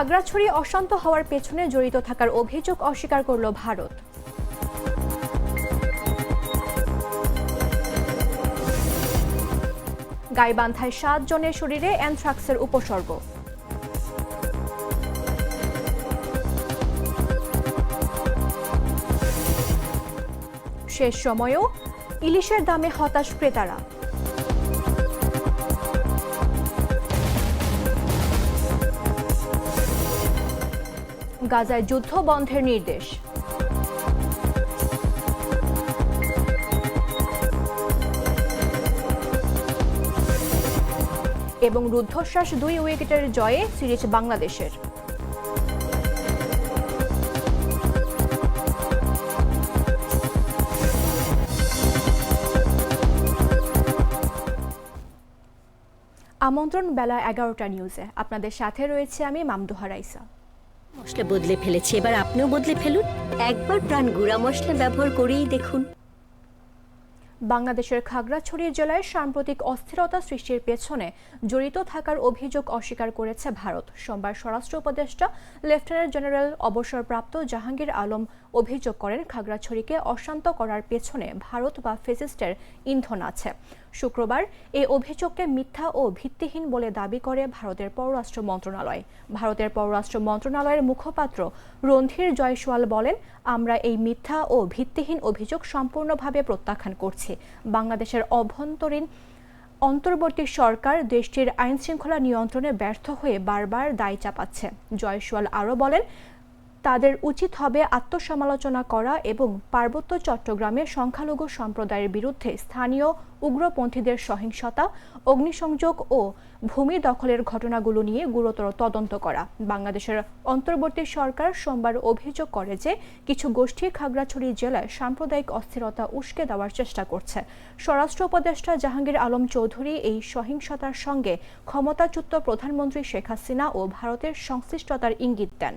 খাগড়াছড়ি অশান্ত হওয়ার পেছনে জড়িত থাকার অভিযোগ অস্বীকার করল ভারত। গাইবান্ধায় সাত জনের শরীরে অ্যানথ্রাক্সের উপসর্গ। শেষ সময়েও ইলিশের দামে হতাশ ক্রেতারা। গাজায় যুদ্ধ বন্ধের নির্দেশ। এবং রুদ্ধশ্বাস দুই উইকেটের জয়ে সিরিজ বাংলাদেশের। আমন্ত্রণ বেলা এগারোটা নিউজে। আপনাদের সাথে রয়েছে আমি মামদুহা রাইসা। মশলা বদলে ফেলেছি, এবার আপনিও বদলে ফেলুন। একবার প্রাণ গুঁড়া মশলা ব্যবহার করেই দেখুন। বাংলাদেশের খাগড়াছড়ি জেলায় সাম্প্রতিক অস্থিরতা সৃষ্টির পেছনে জড়িত থাকার অভিযোগ অস্বীকার করেছে ভারত। সোমবার স্বরাষ্ট্র উপদেষ্টা, লেফটেন্যান্ট জেনারেল অবসরপ্রাপ্ত জাহাঙ্গীর আলম অভিযোগ করেন খাগড়াছড়িকে অশান্ত করার পেছনে ভারত বা ফেসিস্টের ইন্ধন আছে। শুক্রবার এই অভিযোগকে মিথ্যা ও ভিত্তিহীন বলে দাবি করে ভারতের পররাষ্ট্র মন্ত্রণালয়। ভারতের পররাষ্ট্র মন্ত্রণালয়ের মুখপাত্র রণধীর জয়সওয়াল বলেন, আমরা এই মিথ্যা ও ভিত্তিহীন অভিযোগ সম্পূর্ণভাবে প্রত্যাখ্যান করছি। বাংলাদেশের অভ্যন্তরীণ অন্তর্বর্তী সরকার দেশটির আইন শৃঙ্খলা নিয়ন্ত্রণে ব্যর্থ হয়ে বারবার দায় চাপাচ্ছে। জয়সওয়াল আরও বলেন তাদের উচিত হবে আত্মসমালোচনা করা এবং পার্বত্য চট্টগ্রামের সংখ্যালঘু সম্প্রদায়ের বিরুদ্ধে স্থানীয় উগ্রপন্থীদের সহিংসতা, অগ্নিসংযোগ ও ভূমি দখলের ঘটনাগুলো নিয়ে গুরুতর তদন্ত করা। বাংলাদেশের অন্তর্বর্তী সরকার সোমবার অভিযোগ করে যে কিছু গোষ্ঠী খাগড়াছড়ি জেলায় সাম্প্রদায়িক অস্থিরতা উস্কে দেওয়ার চেষ্টা করছে। স্বরাষ্ট্র উপদেষ্টা জাহাঙ্গীর আলম চৌধুরী এই সহিংসতার সঙ্গে ক্ষমতাচ্যুত প্রধানমন্ত্রী শেখ হাসিনা ও ভারতের সংশ্লিষ্টতার ইঙ্গিত দেন।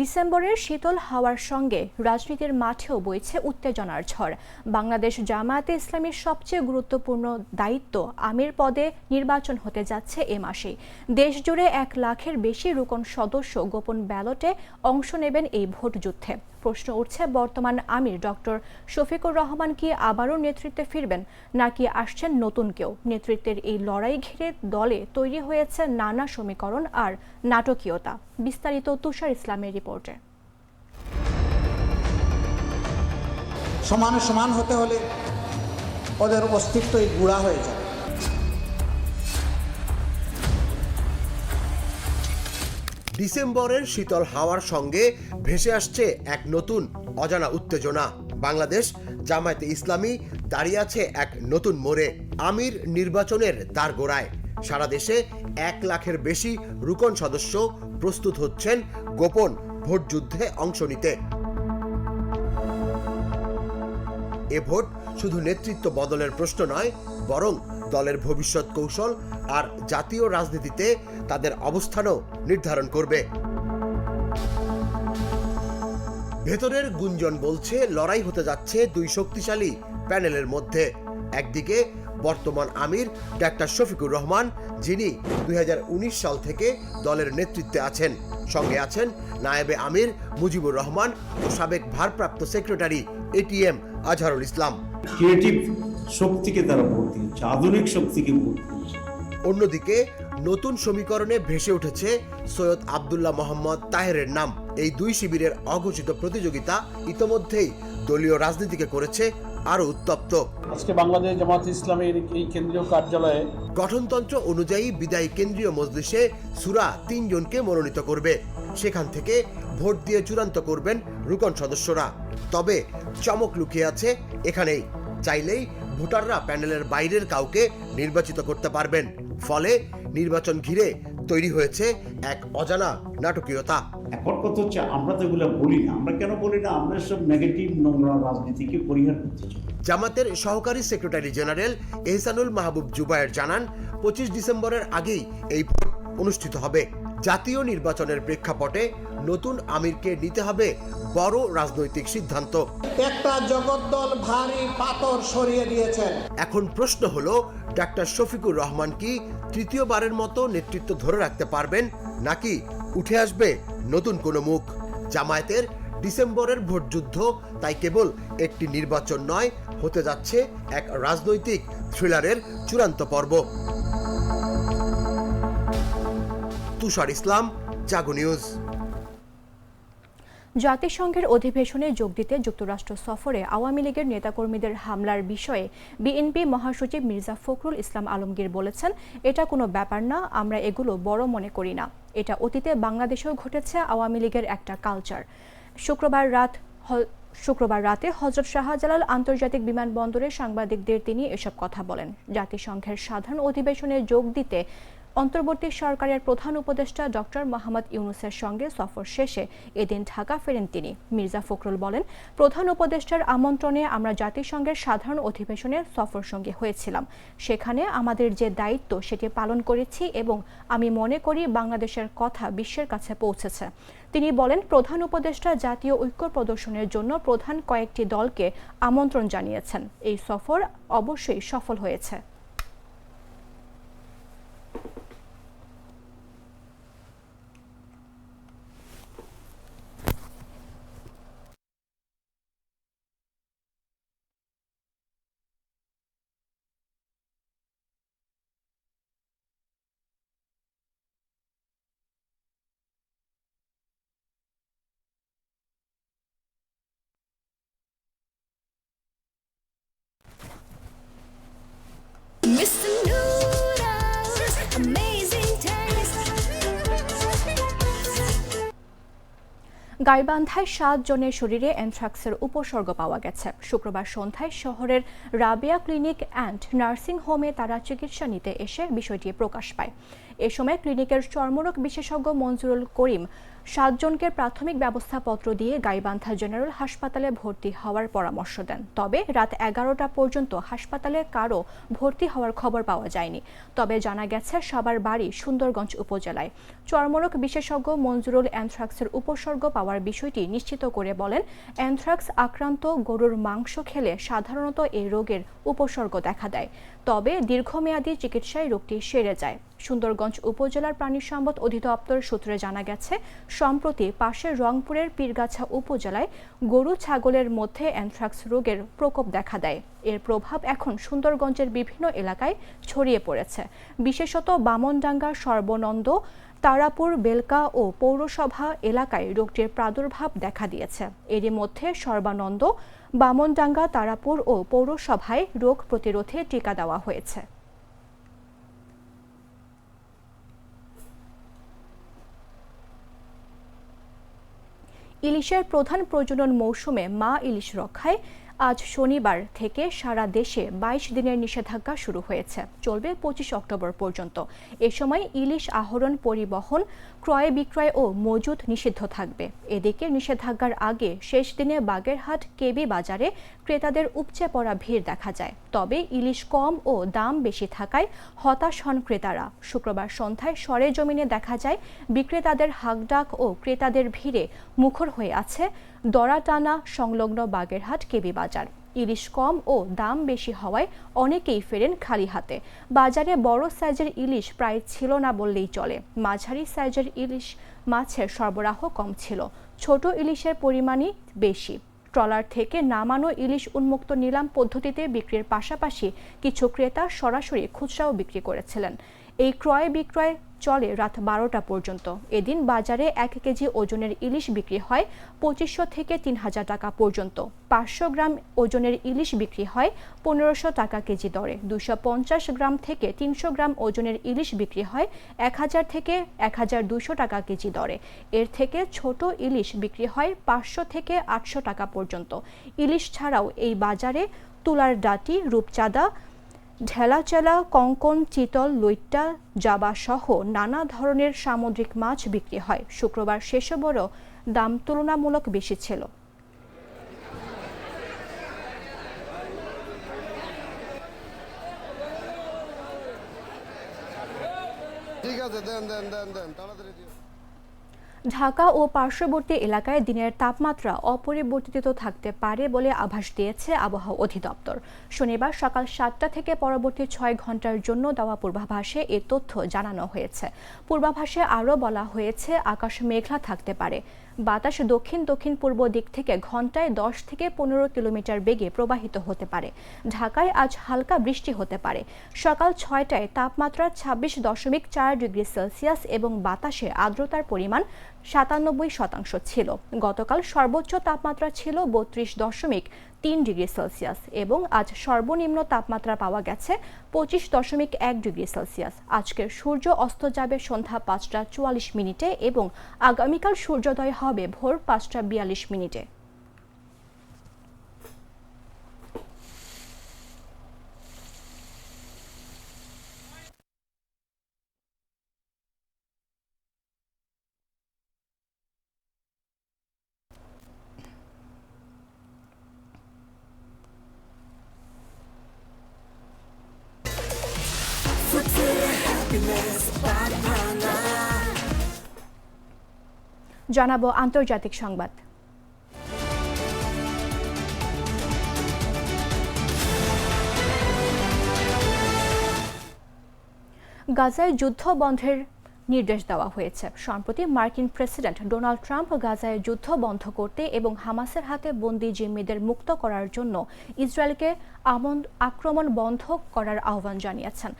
ডিসেম্বরের শীতল হাওয়ার সঙ্গে রাজনীতির মাঠেও বইছে উত্তেজনার ঝড়। বাংলাদেশ জামায়াতে ইসলামীর সবচেয়ে গুরুত্বপূর্ণ দায়িত্ব আমির পদে নির্বাচন হতে যাচ্ছে এ মাসে দেশজুড়ে এক লাখের বেশি রুকন সদস্য গোপন ব্যালটে অংশ নেবেন এই ভোট যুদ্ধে প্রশ্ন উঠছে, বর্তমান আমির ডক্টর শফিকুর রহমান কি আবারও নেতৃত্বে ফিরবেন, নাকি আসছেন নতুন কেউ? নেতৃত্বের এই লড়াই ঘিরে দলে তৈরি হয়েছে নানা সমীকরণ আর নাটকীয়তা। বিস্তারিত তুষার ইসলামের রিপোর্টে। সমানে সমান হতে হলে ওদের অস্তিত্বই গুড়া হয়ে যাবে। ডিসেম্বরের শীতল হাওয়ার সঙ্গে ভেসে আসছে এক নতুন অজানা উত্তেজনা। বাংলাদেশ জামায়াতে ইসলামী দাঁড়িয়ে আছে এক নতুন মোড়ে। আমির নির্বাচনের দ্বার গোড়ায়। সারা দেশে এক লাখের বেশি রুকন সদস্য প্রস্তুত হচ্ছেন গোপন ভোটযুদ্ধে অংশ নিতে। এ ভোট শুধু নেতৃত্ব বদলের প্রশ্ন নয়, বরং দলের ভবিষ্যৎ কৌশল আর জাতীয় রাজনীতিতে তাদের অবস্থানও নির্ধারণ করবে। ভেতরের গুঞ্জন বলছে, লড়াই হতে যাচ্ছে দুই শক্তিশালী প্যানেলের মধ্যে। একদিকে বর্তমান আমির ডাক্তার শফিকুর রহমান, যিনি দুই হাজার উনিশ সাল থেকে দলের নেতৃত্বে আছেন। সঙ্গে আছেন নায়েবে আমির মুজিবুর রহমান ও সাবেক ভারপ্রাপ্ত secretary ATM Azharul Islam. Creative শক্তিকে তারা ভোট দিয়েছে আধুনিক শক্তিকে ভোট দিয়েছে। অন্যদিকে নতুন সমীকরণে ভেসে উঠেছে সৈয়দ আবদুল্লাহ মোহাম্মদ তাহেরের নাম। এই দুই শিবিরের অঘোষিত প্রতিযোগিতা ইতোমধ্যেই দলীয় রাজনীতিকে করেছে আরও উত্তপ্ত। আজকে বাংলাদেশ জামাত ইসলামের এই কেন্দ্রীয় কার্যালয়ে গঠনতন্ত্র অনুযায়ী বিদায়ী কেন্দ্রীয় মজলিসে সুরা তিনজনকে মনোনীত করবে। সেখান থেকে ভোট দিয়ে চূড়ান্ত করবেন রুকন সদস্যরা। তবে চমক লুকিয়ে আছে এখানেই। চাইলেই ভোটাররা প্যানেলের বাইরের কাউকে নির্বাচিত করতে পারবেন। ফলে নির্বাচন ঘিরে তৈরি হয়েছে এক অজানা নাটকীয়তা। এখন কথা হচ্ছে আমরা তো এগুলো বলি না। আমরা কেন বলি না? আমরা সব নেগেটিভ নোংরা রাজনীতিকে পরিহার করতে চাই। জামাতের সহকারী সেক্রেটারি জেনারেল এহসানুল মাহবুব জুবায়ের জানান পঁচিশ ডিসেম্বরের আগেই এই ভোট অনুষ্ঠিত হবে। জাতীয় নির্বাচনের প্রেক্ষাপটে নতুন আমিরকে নিতে হবে বড় রাজনৈতিক সিদ্ধান্ত। একটা জগদ্দল ভারী পাথর সরিয়ে দিয়েছেন। এখন প্রশ্ন হলো ডাক্তার শফিকুর রহমান কি তৃতীয়বারের মতো নেতৃত্ব ধরে রাখতে পারবেন নাকি উঠে আসবে নতুন কোনো মুখ? জামায়াতের ডিসেম্বরের ভোটযুদ্ধ তাই কেবল একটি নির্বাচন নয় হতে যাচ্ছে এক রাজনৈতিক থ্রিলারের চূড়ান্ত পর্ব। তুষার ইসলাম, জাগো নিউজ। জাতিসংঘের অধিবেশনে যোগ দিতে যুক্তরাষ্ট্র সফরে আওয়ামী লীগের নেতাকর্মীদের হামলার বিষয়ে বিএনপি মহাসচিব মির্জা ফখরুল ইসলাম আলমগীর বলেছেন, এটা কোনো ব্যাপার না, আমরা এগুলো বড় মনে করি না। এটা অতীতে বাংলাদেশেও ঘটেছে, আওয়ামী লীগের একটা কালচার। শুক্রবার রাত শুক্রবার রাতে হজরত শাহজালাল আন্তর্জাতিক বিমানবন্দরে সাংবাদিকদের তিনি এসব কথা বলেন। জাতিসংঘের সাধারণ অধিবেশনে যোগ দিতে অন্তর্বর্তী সরকারের প্রধান উপদেষ্টা ডক্টর মোহাম্মদ ইউনুসের সঙ্গে সফর শেষে এদিন ঢাকা ফেরেন তিনি। মির্জা ফখরুল বলেন, প্রধান উপদেষ্টার আমন্ত্রণে আমরা জাতিসংঘের সাধারণ অধিবেশনে সফর সঙ্গে হয়েছিলাম। সেখানে আমাদের যে দায়িত্ব সেটি পালন করেছি এবং আমি মনে করি বাংলাদেশের কথা বিশ্বের কাছে পৌঁছেছে। তিনি বলেন, প্রধান উপদেষ্টা জাতীয় ঐক্য প্রদর্শনের জন্য প্রধান কয়েকটি দলকে আমন্ত্রণ জানিয়েছেন। এই সফর অবশ্যই সফল হয়েছে। গাইবান্ধায় সাত জনের শরীরে অ্যানথ্রাক্সের উপসর্গ পাওয়া গেছে। শুক্রবার সন্ধ্যায় শহরের রাবিয়া ক্লিনিক অ্যান্ড নার্সিং হোমে তারা চিকিৎসা নিতে এসে বিষয়টি প্রকাশ পায়। এ সময় ক্লিনিকের চর্মরোগ বিশেষজ্ঞ মঞ্জুরুল করিম সাতজনকে প্রাথমিক ব্যবস্থাপত্র দিয়ে গাইবান্ধা জেনারেল হাসপাতালে ভর্তি হওয়ার পরামর্শ দেন। তবে রাত এগারোটা পর্যন্ত হাসপাতালে কারও ভর্তি হওয়ার খবর পাওয়া যায়নি। তবে জানা গেছে, সবার বাড়ি সুন্দরগঞ্জ উপজেলায়। চর্মরোগ বিশেষজ্ঞ মঞ্জুরুল অ্যানথ্রাক্সের উপসর্গ পাওয়ার বিষয়টি নিশ্চিত করে বলেন, অ্যানথ্রাক্স আক্রান্ত গরুর মাংস খেলে সাধারণত এই রোগের উপসর্গ দেখা দেয়। তবে দীর্ঘমেয়াদী চিকিৎসায় রোগটি সেরে যায়। সুন্দরগঞ্জ উপজেলার প্রাণী সম্পদ অধিদপ্তর সূত্রে জানা গেছে, সম্প্রতি পাশের রংপুরের পীরগাছা উপজেলায় গরু ছাগলের মধ্যে অ্যানথ্রাক্স রোগের প্রকোপ দেখা দেয়। এর প্রভাব এখন সুন্দরগঞ্জের বিভিন্ন এলাকায় ছড়িয়ে পড়েছে। বিশেষত বামনডাঙ্গা, সর্বনন্দ, তারাপুর, বেলকা ও পৌরসভা এলাকায় রোগটির প্রাদুর্ভাব দেখা দিয়েছে। এরই মধ্যে সর্বানন্দ, বামনডাঙ্গা, তারাপুর ও পৌরসভায় রোগ প্রতিরোধে টিকা দেওয়া হয়েছে। ইলিশের প্রধান প্রজনন মৌসুমে মা ইলিশ রক্ষায় আজ শনিবার থেকে সারা দেশে বাইশ দিনের নিষেধাজ্ঞা শুরু হয়েছে। চলবে পঁচিশ অক্টোবর পর্যন্ত। এ সময় ইলিশ আহরণ, পরিবহন, ক্রয় বিক্রয় ও মজুত নিষিদ্ধ থাকবে। এদিকে নিষেধাজ্ঞার আগে শেষ দিনে বাগেরহাট, কেবি বাজারে ক্রেতাদের উপচে পড়া ভিড় দেখা যায়। তবে ইলিশ কম ও দাম বেশি থাকায় হতাশ হন ক্রেতারা। শুক্রবার সন্ধ্যায় সরেজমিনে দেখা যায়, বিক্রেতাদের হাকডাক ও ক্রেতাদের ভিড়ে মুখর হয়ে আছে দরাটানা সংলগ্ন বাগেরহাট কেবি বাজার। ইলিশ কম ও দাম বেশি হওয়ায় অনেকেই ফেরেন খালি হাতে। বাজারে বড় সাইজের ইলিশ প্রায় ছিল না বললেই চলে। মাঝারি সাইজের ইলিশ মাছের সরবরাহ কম ছিল। ছোট ইলিশের পরিমাণই বেশি। ট্রলার থেকে নামানো ইলিশ উন্মুক্ত নিলাম পদ্ধতিতে বিক্রির পাশাপাশি কিছু ক্রেতা সরাসরি খুচরাও বিক্রি করেছিলেন। এই ক্রয় বিক্রয় চলে রাত বারোটা পর্যন্ত। এদিন বাজারে এক কেজি ওজনের ইলিশ বিক্রি হয় পঁচিশশো থেকে তিন হাজার টাকা পর্যন্ত। পাঁচশো গ্রাম ওজনের ইলিশ বিক্রি হয় পনেরোশো টাকা কেজি দরে। দুশো পঞ্চাশ গ্রাম থেকে তিনশো গ্রাম ওজনের ইলিশ বিক্রি হয় এক হাজার থেকে এক হাজার দুশো টাকা কেজি দরে। এর থেকে ছোট ইলিশ বিক্রি হয় পাঁচশো থেকে আটশো টাকা পর্যন্ত। ইলিশ ছাড়াও এই বাজারে তুলার ডাটি, রূপচাঁদা ঢেলাচেলা, কঙ্কন, চিতল, লইট্টা জাবা সহ নানা ধরনের সামুদ্রিক মাছ বিক্রি হয়। শুক্রবার শেষবারও দাম তুলনামূলক বেশি ছিল। ঠিক আছে, দেন দেন দেন দেন, তাড়াতাড়ি ঢাকা ও পার্শ্ববর্তী এলাকায় দিনের তাপমাত্রা অপরিবর্তিত থাকতে পারে বলে আভাস দিয়েছে আবহাওয়া অধিদপ্তর। শনিবার সকাল সাতটা থেকে পরবর্তী ছয় ঘণ্টার জন্য দেওয়া পূর্বাভাসে এ তথ্য জানানো হয়েছে। পূর্বাভাসে আরও বলা হয়েছে, আকাশ মেঘলা থাকতে পারে। বাতাস দক্ষিণ দক্ষিণ পূর্ব দিক থেকে ঘন্টায় দশ থেকে পনেরো কিলোমিটার বেগে প্রবাহিত হতে পারে। ঢাকায় আজ হালকা বৃষ্টি হতে পারে। সকাল ছয়টায় তাপমাত্রা ছাব্বিশ দশমিক চার ডিগ্রি সেলসিয়াস এবং বাতাসে আর্দ্রতার পরিমাণ সাতানব্বই শতাংশ ছিল। গতকাল সর্বোচ্চ তাপমাত্রা ছিল বত্রিশ দশমিক তিন ডিগ্রি সেলসিয়াস এবং আজ সর্বনিম্ন তাপমাত্রা পাওয়া গেছে পঁচিশ দশমিক এক ডিগ্রি সেলসিয়াস। আজকের সূর্য অস্ত যাবে সন্ধ্যা পাঁচটা চুয়াল্লিশ মিনিটে এবং আগামীকাল সূর্যোদয় হবে ভোর পাঁচটা বিয়াল্লিশ মিনিটে। জানাব আন্তর্জাতিক সংবাদ। গাজায় যুদ্ধ বন্ধের নির্দেশ দেওয়া হয়েছে। সম্প্রতি মার্কিন প্রেসিডেন্ট ডোনাল্ড ট্রাম্প গাজায় যুদ্ধ বন্ধ করতে এবং হামাসের হাতে বন্দি জিম্মিদের মুক্ত করার জন্য ইসরায়েলকে আক্রমণ বন্ধ করার আহ্বান জানিয়েছেন।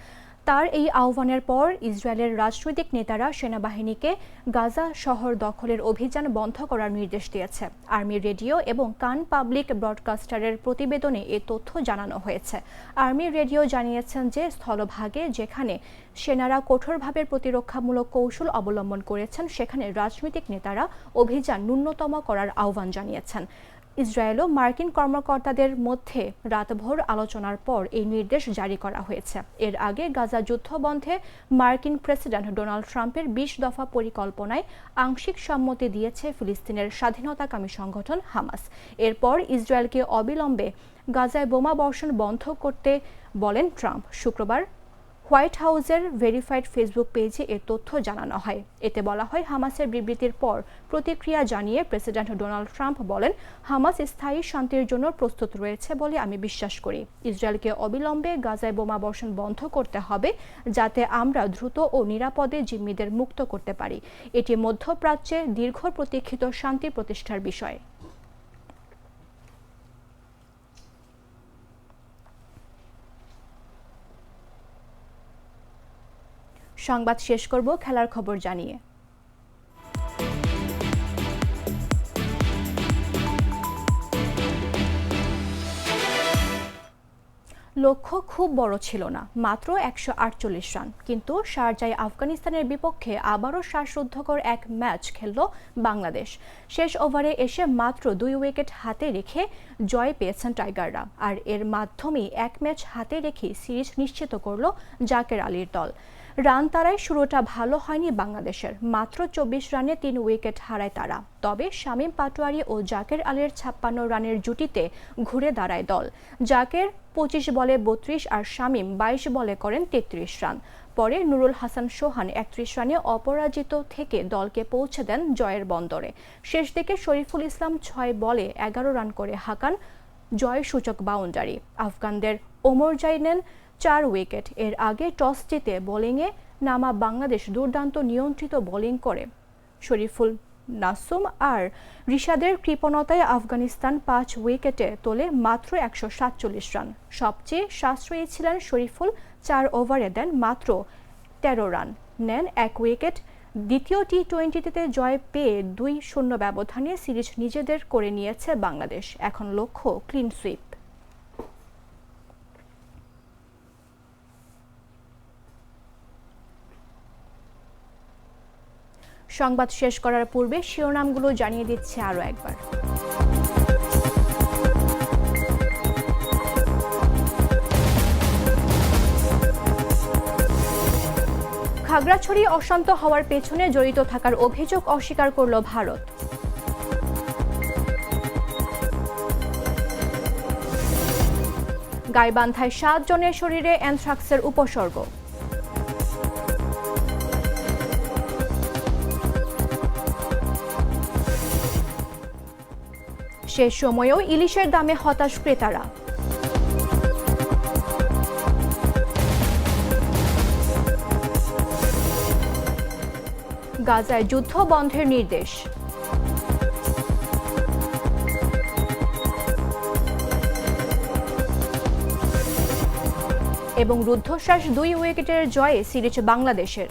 তার এই আহ্বানের পর ইসরায়েলের রাজনৈতিক নেতারা সেনাবাহিনীকে গাজা শহর দখলের অভিযান বন্ধ করার নির্দেশ দিয়েছে। আর্মি রেডিও এবং কান পাবলিক ব্রডকাস্টারের প্রতিবেদনে এ তথ্য জানানো হয়েছে। আর্মি রেডিও জানিয়েছেন যে স্থলভাগে যেখানে সেনারা কঠোরভাবে প্রতিরক্ষামূলক কৌশল অবলম্বন করেছেন, সেখানে রাজনৈতিক নেতারা অভিযান ন্যূনতম করার আহ্বান জানিয়েছেন। ইসরায়েল ও মার্কিন কর্মকর্তাদের মধ্যে রাতভর আলোচনার পর এই নির্দেশ জারি করা হয়েছে। এর আগে গাজা যুদ্ধ বন্ধে মার্কিন প্রেসিডেন্ট ডোনাল্ড ট্রাম্পের বিশ দফা পরিকল্পনায় আংশিক সম্মতি দিয়েছে ফিলিস্তিনের স্বাধীনতাকামী সংগঠন হামাস। এরপর ইসরায়েলকে অবিলম্বে গাজায় বোমা বর্ষণ বন্ধ করতে বলেন ট্রাম্প। শুক্রবার হোয়াইট হাউসের ভেরিফাইড ফেসবুক পেজে এ তথ্য জানানো হয়। এতে বলা হয়, হামাসের বিবৃতির পর প্রতিক্রিয়া জানিয়ে প্রেসিডেন্ট ডোনাল্ড ট্রাম্প বলেন, হামাস স্থায়ী শান্তির জন্য প্রস্তুত রয়েছে বলে আমি বিশ্বাস করি। ইসরায়েলকে অবিলম্বে গাজায় বোমা বর্ষণ বন্ধ করতে হবে যাতে আমরা দ্রুত ও নিরাপদে জিম্মিদের মুক্ত করতে পারি। এটি মধ্যপ্রাচ্যে দীর্ঘ প্রতীক্ষিত শান্তি প্রতিষ্ঠার বিষয়। সংবাদ শেষ করব, খেলার খবর জানিয়ে। লক্ষ্য খুব বড় ছিল না, মাত্র একশো আটচল্লিশ রান। কিন্তু শারজায় আফগানিস্তানের বিপক্ষে আবারও শ্বাসরুদ্ধকর এক ম্যাচ খেলল বাংলাদেশ। শেষ ওভারে এসে মাত্র দুই উইকেট হাতে রেখে জয় পেয়েছেন টাইগাররা। আর এর মাধ্যমেই এক ম্যাচ হাতে রেখে সিরিজ নিশ্চিত করল জাকের আলীর দল। রান তারায় শুরুটা ভালো হয়নি বাংলাদেশের। মাত্র চব্বিশ রানে তিন উইকেট হারায় তারা। তবে শামীম পাটোয়ারি ও জাকের আলীর ছাপ্পান্ন রানের জুটিতে ঘুরে দাঁড়ায় দল। জাকের পঁচিশ বলে বত্রিশ আর শামীম বাইশ বলে করেন তেত্রিশ রান। পরে নুরুল হাসান সোহান একত্রিশ রানে অপরাজিত থেকে দলকে পৌঁছে দেন জয়ের বন্দরে। শেষ দিকে শরীফুল ইসলাম ছয় বলে এগারো রান করে হাঁকান জয় সূচক বাউন্ডারি। আফগানদের ওমর জাই নেন চার উইকেট। এর আগে টস জিতে বোলিংয়ে নামা বাংলাদেশ দুর্দান্ত নিয়ন্ত্রিত বোলিং করে। শরীফুল নাসুম আর রিশাদের কৃপণতায় আফগানিস্তান পাঁচ উইকেটে তোলে মাত্র একশো সাতচল্লিশ রান। সবচেয়ে সাশ্রয়ী ছিলেন শরীফুল, চার ওভারে দেন মাত্র তেরো রান। নেন এক উইকেট। দ্বিতীয় টি টোয়েন্টিতে জয় পেয়ে দুই শূন্য ব্যবধানে সিরিজ নিজেদের করে নিয়েছে বাংলাদেশ। এখন লক্ষ্য ক্লিন সুইপ। সংবাদ শেষ করার পূর্বে শিরোনামগুলো জানিয়ে দিচ্ছে আরও একবার। খাগড়াছড়ি অশান্ত হওয়ার পেছনে জড়িত থাকার অভিযোগ অস্বীকার করল ভারত। গাইবান্ধায় সাতজনের শরীরে অ্যানথ্রাক্সের উপসর্গ। শেষ সময়েও ইলিশের দামে হতাশ ক্রেতারা। গাজায় যুদ্ধ বন্ধের নির্দেশ। এবং রুদ্ধশ্বাস দুই উইকেটের জয়ে সিরিজ বাংলাদেশের।